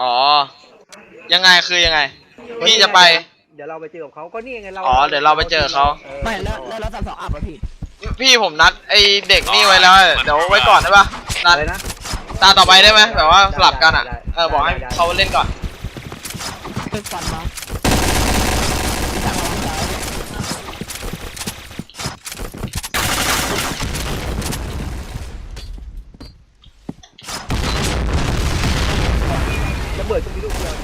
อ๋อ ยังไงคือยังไง พี่จะไป เดี๋ยวเราไปเจอกับเขาก็นี่ไงเราอ๋อเดี๋ยวเราไปเจอเขา ไม่แล้วแล้วเราทำสองอัพอะพี่พี่ผมนัดไอเด็กนี่ไว้แล้ว เดี๋ยวไว้ก่อนได้ปะนัดอะไรนะตาต่อไปได้ไหมแบบว่าสลับกันอะได้ได้เออบอกให้ได้ได้เขาเล่นก่อนเป็นฟันมาพี่ตังระวังซ้าย ระเบิดก็มีลูกเดียว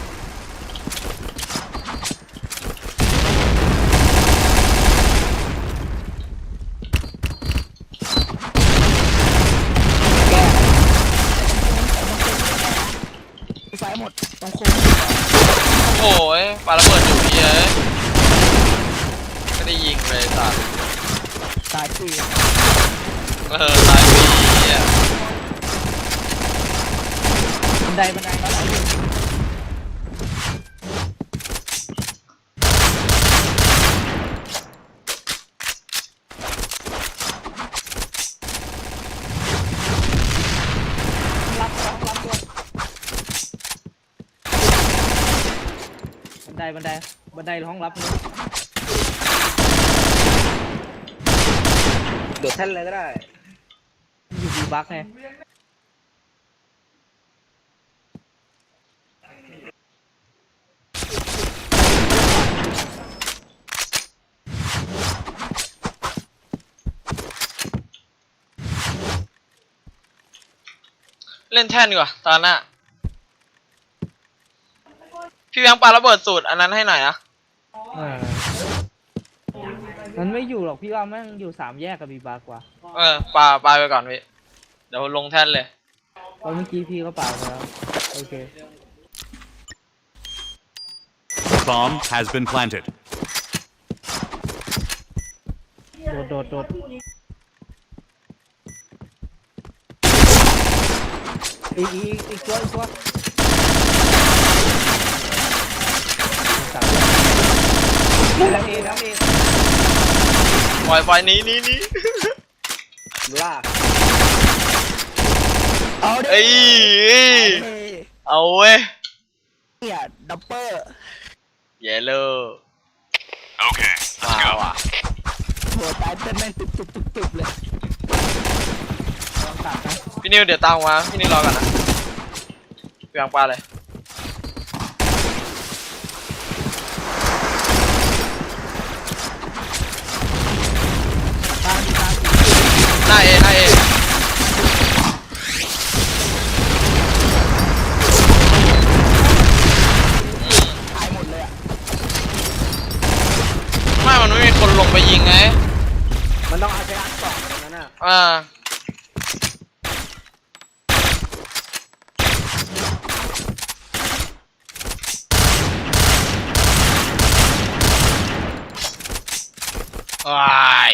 แก้ซ้ายหมดตรงโค้ง โอ้ยปาระเบิดอยู่พี่เอ้ยไม่ได้ยิงเลยสัตว์ีเออตายพี่อะบันไดบันไดแล้วไหลอยู่รับรับรับด้วยบันไดบันไดบันไดห้องรับ โดดแท่นเลยก็ได้ อยู่ดีบักไงเล่นแท่นดีกว่าตอนหน้าพี่แบงค์ปาระเบิดสูตรอันนั้นให้หน่อยนะ เออ มันไม่อยู่หรอกพี่ว่าแม่งอยู่สามแยกกับบีบากกว่าเออปาปาไปก่อนพี่เดี๋ยวลงแท่นเลย เพราะเมื่อกี้พี่ก็เปล่าไปแล้วโอเค Bomb has been planted. โดดโดดโดด อีกอีกอีกตัวอีกตัวสามแยกแล้วเอแล้วเอป ล่อยปล่อยหนี้นี้นี้ล่าเอาดิเอ้ยเอ้ยเฮ้ยเอาเว้ยเนี่ยดับเบิลเยลโล่ Okay, มาว่ะหัวตายเต้นแม่งตุบตุบตุบตุบเลยลองตัดนะพี่นิวเดี๋ยวตามมาพี่นิวรอก่อนนะพี่แบงค์ปาเลย ตามตาม หน้าเอหน้าเอ ตายหมดเลยอะ ไม่มันไม่มีคนลงไปยิงไง มันต้องเอาใช้อันสองตรงนั้นน่ะ อ่า ว้าย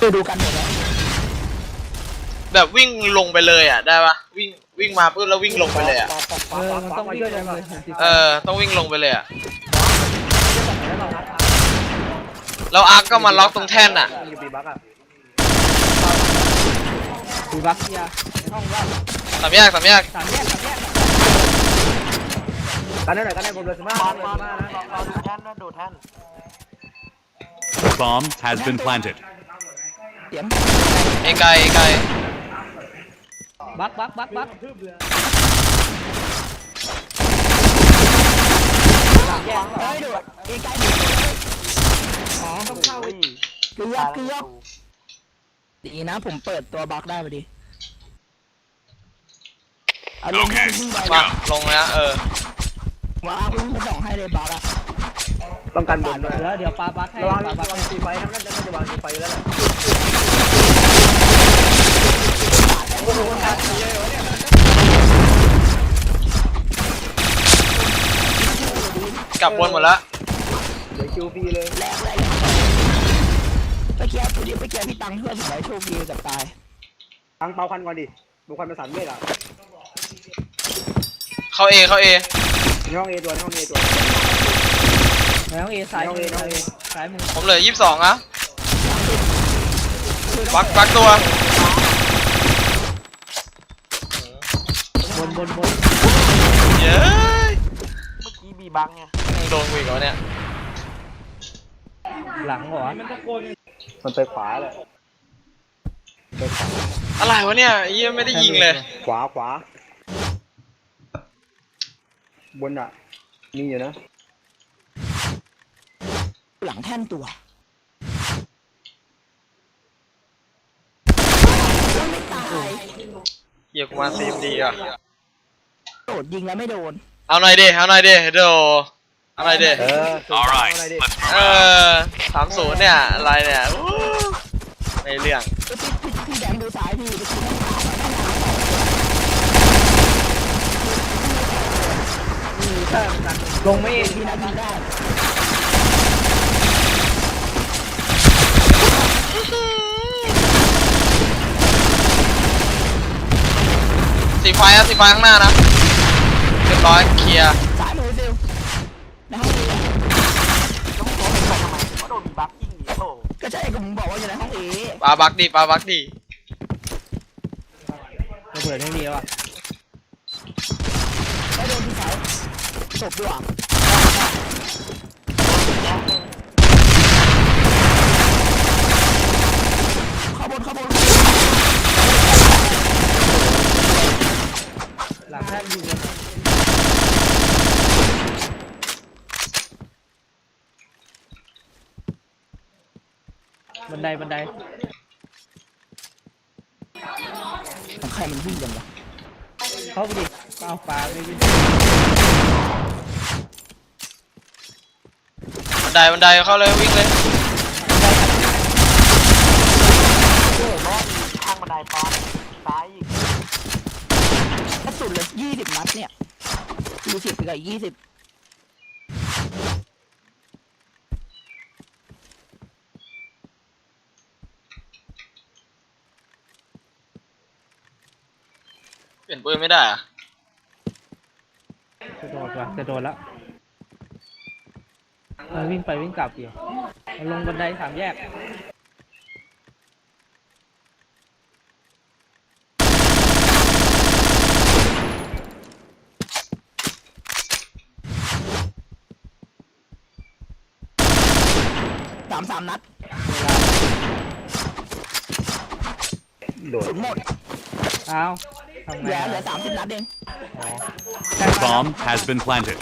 ดูดูกันหมดแล้วแบบวิ่งลงไปเลยอะได้ปะวิ่งวิ่งมาปุ๊บแล้ววิ่งลงไปเลยอะเออมันต้องวิ่งลงเลยเออต้องวิ่งลงไปเลยอะแล้วอาร์คก็มาล็อกตรงแท่นอะอยู่บีบักอะบีบักเฮียในห้องว่างสามแยกสามแยกสามแยกสามแย กกันได้หน่อยกันได้ผมเลยสิบห้าเลยสิบห้านะ Bomb has been planted. เสียงเอไกลเอไกลบักบักบักบักเฮ้ยดูอีกไกลดูอ๋อต้องเข้าอีกเกือบเกือบดีนะผมเปิดตัวบล็อกได้พอดีเอาลงให้วิ่งไปมาลงแล้วเออ ว้าววิ่งไปส่องให้เลยบล็อกอะต้องการบนด้วยแล้วเดี๋ยวปาบักให้ระวังระวังตีไฟทั้งนั้นจะจะวางตีไฟแล้วแหละกลับบนหมดแล้วเดี๋ยวคิวฟรีเลยแรกเลยไปเกียร์ไปเกียร์ไปเกียร์พี่ตังค์เพื่อนผมได้โชคดีกับตายตังเปาคันก่อนดิบุคคลประสานเวทอะเข้าเอเข้าเอในห้องเอตัวในห้องเอตัวในห้องเอซ้ายมือซ้ายมือผมเหลือยี่สิบสองอะพบักบักตัว บนบนบนเย้ยเมื่อกี้บีบังไงโดนกูอีกแล้วเนี่ย หลังเหรอมันไปขวาเลยไปขวาอะไรวะเนี่ยไอ้เหี้ยไม่ได้ยิงเลย ขวาขวา บนอะมีอยู่นะหลังแท่นตัวไม่ตายเหี้ยกูมาซีมดีอะ โดดยิงแล้วไม่โดน เอาหน่อยดิ เอาหน่อยดิโดเอาหน่อยดิ เออ Alright, อะไรดิ let's เอ move out. อสามศูนย์เนี่ยอะไรเนี่ยอู้ในเรื่อง พี่พี่พี่แดงดูซ้ายพี่ไปชี้ข้าง ขวาลงไม่เองพี่นาทีได้สีไฟอะสีไฟข้างหน้านะเรียบร้อยเคลียร์ซ้ายมือฟิวในห้องเอต้องบอกไปทำไมว่าโดนบีบักยิงโอ้ก็ใช่ก็ผมบอกว่าอยู่ในห้องเอปาบักดีปาบักดีระเบิดไม่มีว่ะ ไม่โดนที่ซ้าย จบด้วยข้าบนข้าบนหลังแท่นยิงเลยบันไดบันไดใครมันวิ่งกันวะเข้าไปดิ เอาปลาไม่วิ่งบันไดบันไดเข้าเลยวิ่งเลยโอ้รอดข้างบันไดตอนซ้ายอีกกระสุนเหลือยี่สิบนัดเนี่ยยี่สิบกับยี่สิบเปลี่ยนปืนไม่ได้อะ จะโดดว่ะจะโดดแล้วเออวิ่งไปวิ่งกลับอยู่มันลงบันไดสามแยก สามสามนัดโดด สุนหมดเอาทำเหไงลืออะเหลือสามสิบนัดเอง อ๋อ Bomb has been planted.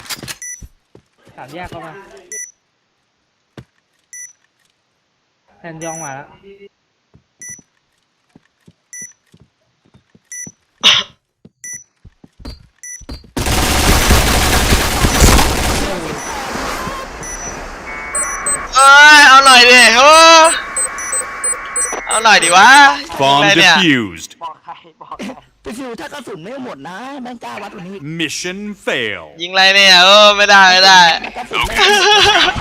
สามแยกเข้ามาแทนยองมาแล้ว เอ้ย เอาหน่อยดิโอ้เอาหน่อยดิวะ Bomb อะไรเนี่ย defused. ฟิวถ้ากระสุนไม่หมดนะแม่งกล้าวัดกว่านี้อีก Mission fail. ยิงอะไรเนี่ยเออไม่ได้ไม่ได้ กระสุนไม่หมด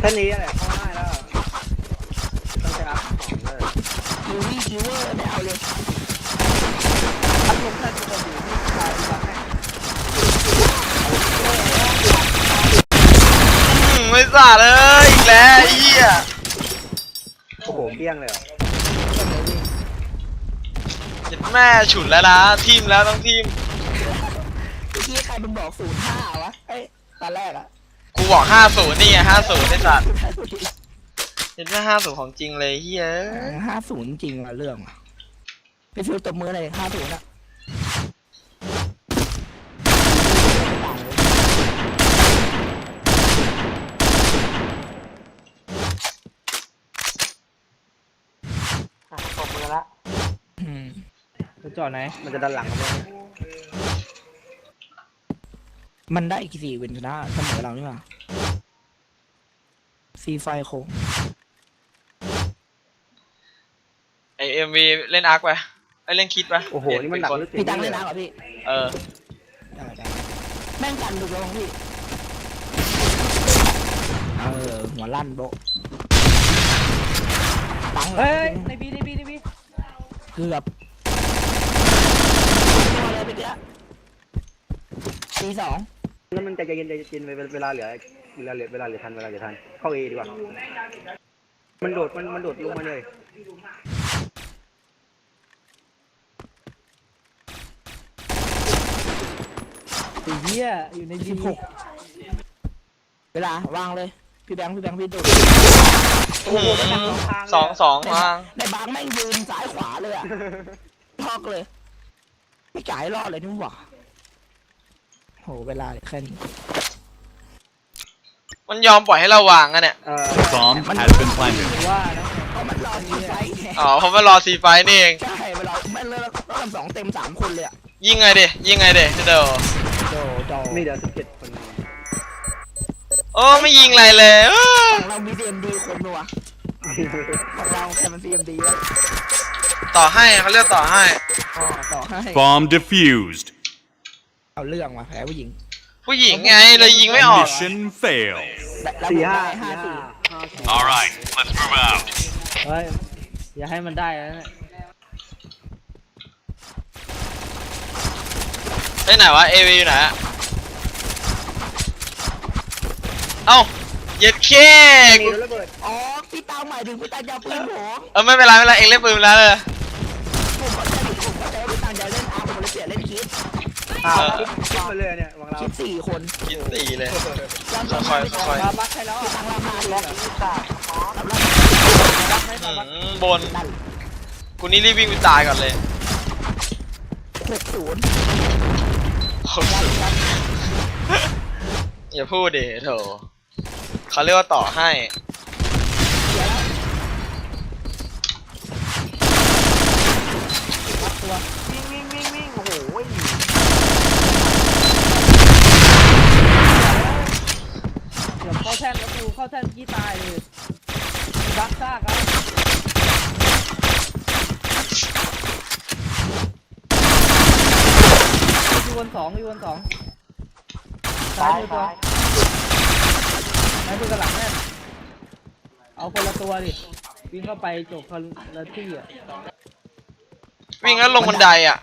แค่นี้แหละเข้าง่ายแล้วต้องใช้อัพสองเลยคิววี่คิวเวอร์ไม่เอาเลยอัพลงแท่นทุกคนอยู่ที่ปลายบักแท่นอืมไม่สาดเลยอีกแล้วไอ้เหี้ยโอ้โหเบี้ยงเลยเหรอเห็นแม่ฉุนแล้วนะทีมแล้วต้องทีมเมื่อกี้ใครมันบอกศูนย์ห้าวะเอ้ยตอนแรกอะกูบอกห้าศูนย์นี่ไงห้าศูนย์ไอ้สัตว์เห็นแม่ห้าศูนย์ของจริงเลยเฮ้ย ห้าศูนย์จริงว่ะเรื่องอะพี่ฟิวตบมือหน่อยห้าศูนย์อะ ตบมือละ จะจอดไหน มันจะดันหลังเข้าไปมันได้อีกสี่เวนชนะเสมอเรานี่หว่าซีไฟโคงไอเอ็มวีเล่นอาร์คไปไอยเล่นคิดไปโอ้โห นี่มันหนักเป็คลึกจริพี่ตั้งเลเล่ยนน้ำเหรอพี่เออได้ได้แม่งกันดูระวังพี่เออหัวลั่นโบะตังค์เฮ้ยในบีในบีในบีเกือบตัวอะไรไปเกี้ย ตีสองแล้วมันใจเย็นใจเย็นเวลาเหลือเวลาเหลือเวลาเหลือทันเวลาเหลือทันเข้าเอดีกว่า มันโดดมันมันโดดลงมาเลยไอ้เหี้ยอยู่ในยิมหกเวลาวางเลยพี่แบงค์พี่แบงค์พี่ดูอื้อหือสองสองมาในบางแม่งยืนซ้ายขวาเลยอะพอกเลย ไม่จ่ายรอดเลยนี่หว่า โหเวลาแค่นี้มันยอมปล่อยให้เราวางอะเนี่ย เอ่อ Bomb has been planted. ว่านะเพราะมันรอทีไฟไงอ๋อเพราะมันรอซีไฟนี่เอง ใช่เวลาแม่งเลิกรอบสองเต็มสามคนเลยอะยิงไงดิยิงไงดิเดี๋ยวโดโดมีเดี๋ยวสิบเจ็ดคนโอ้ไม่ยิงอะไรเลยเอ้อของเรามี CMD คนนัวของเราแค่มัน CMD แล้วต่อให้เขาเรียกต่อให้ อ๋อต่อให้ Bomb defused. เอาเรื่องว่ะแพ้ผู้หญิงผู้หญิงไงเลยยิงไม่ออก Mission failed. แล้วสี่ผมห้าได้ห้าสี่สี่ห้าสี่ All right, let's move out. เฮ้ย อย่าให้มันได้แล้วเนี่ยไปไหนวะเอวีอยู่ไหนอะเอ้าเย็ดเคมีระเบิดอ๋อพี่ตามหมายถึงพี่ตามจะเอาปืนผมเออไม่เป็นไรไม่เป็นไรเองเล่นปืนไปแล้วเลยผมก็จะผมก็จ อ่าคิดคิดมาเลยเนี่ยวางเราคิดสี่คนกินสี่เลยแล้วค่อยๆค่อยปาบักให้แล้วพี่อะตามราคาล็อกอีกาอ๋อแล้วบักให้อืปาบักมบนนั่นกูนี่รีบวิ่งไปตายก่อนเลยหกศูนย์อย่าพูดดิโถเขาเรียกว่าต่อให้ วิ่งวิ่งวิ่งวิ่งโอ้โห เดี๋ยวเข้า แท่นแล้วกูเข้าแท่นกี้ตายเลยบักซากครับอยู่บนสองอยู่บนสองซ้ายมือตัวซ้ายมือกับหลังแน่นเอาคนละตัวดิ วิ่งเข้าไปจบคนละที่อะวิ่งแล้วลงบันไดอะ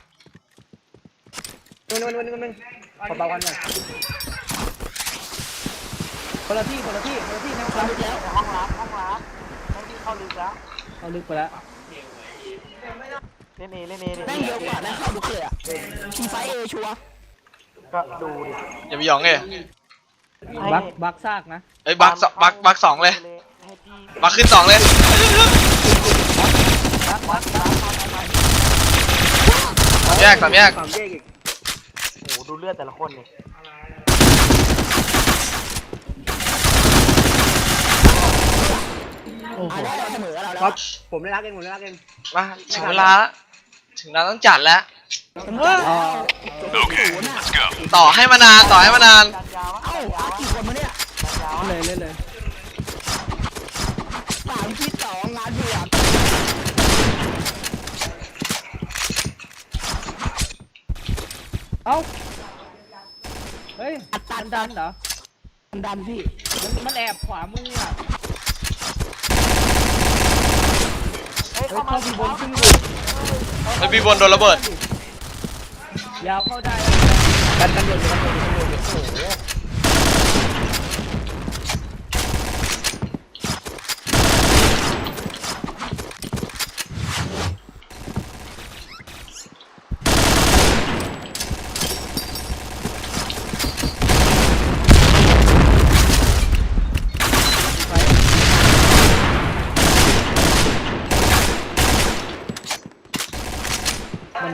นึงนึงนึงนึงนึงขอเบากันหน่อย คนละที่คนละที่คนละที่นะคเข้ารับลึกแล้วห้องรับห้องรับห้องที่เข้าลึกแล้วเขาลึกไปแล้วเล่นเอเล่นเอแม่งเยอะกว่าแม่งเข้าลึกเลยอะทีไฟเอชัวก็ดูดิอย่าไปหยองเลยบักบักซากนะเอ้ยบักสองบักบักสองเลยบักขึ้นสองเลยบักบักบักสามแยกสามแยกสามแยกอีกโอ้โหดูเลือดแต่ละคนนี่ โอ้โหได้เสมอเราแล้วครับ ผมได้รักเองผมได้รักเองมาถึงเวลาละถึงเวลาต้องจัดแล้ว อ๋อ Okay, let's go. ต่อให้มานานต่อให้มานานเอ้าอากี่คนมาเนี่ยเล่นเลยเล่นเลยสามที่สองงานเดือดเอ้าเฮ้ยมันดันเหรอดันพี่มันมันแอบขวามืออะ เฮ้ยเข้าบีบนขึ้นอยู่ไอ้บีบนโดนระเบิดยาวเข้าได้กันกันโดนกันโดนกันโดนโอ้โห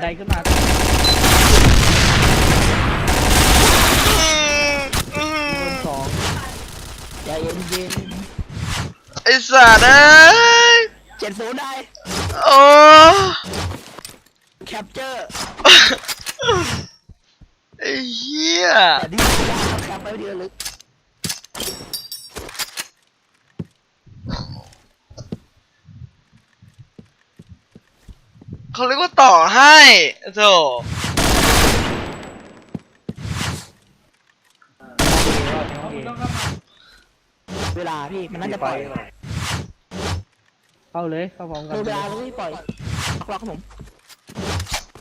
ไดขึ้นมาบนสองใจเย็นเย็นไอ้สัตว์เอ้ยเจ็ดศูนย์ได้ โอ้แคปเจอร์ไอ้เหี้ยแต่ที่ยากแคปไปเดียวลึก เขาเรียกว่าต่อให้โถเวลาพี่มันน่าจะไปปล่อยเข้าเลยเข้าพร้อมกันคือเวลาแล้วพี่ปล่อยล็อกล็อกครับผม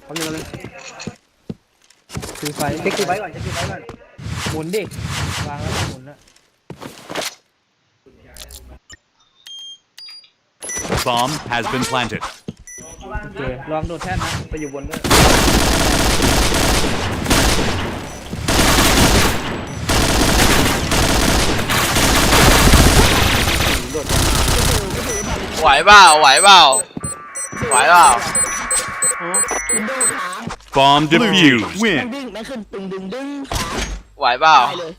ทำยังไงเลยคือไฟเช็คกี่ไว้ก่อนเช็คกี่ไว้ก่อนหมุนดิวางแล้วก็หมุนนะ Bomb has been planted. โอเคลองโดดแท่นนะไปอยู่บนด้วยไหวเปล่าไหวเปล่าไหวเปล่าวินโดว์ค้าง Bomb defused. แม่ง Win. ดึงแม่งขึ้นตึงดึงดึงค้างไหวเปล่าตายเลย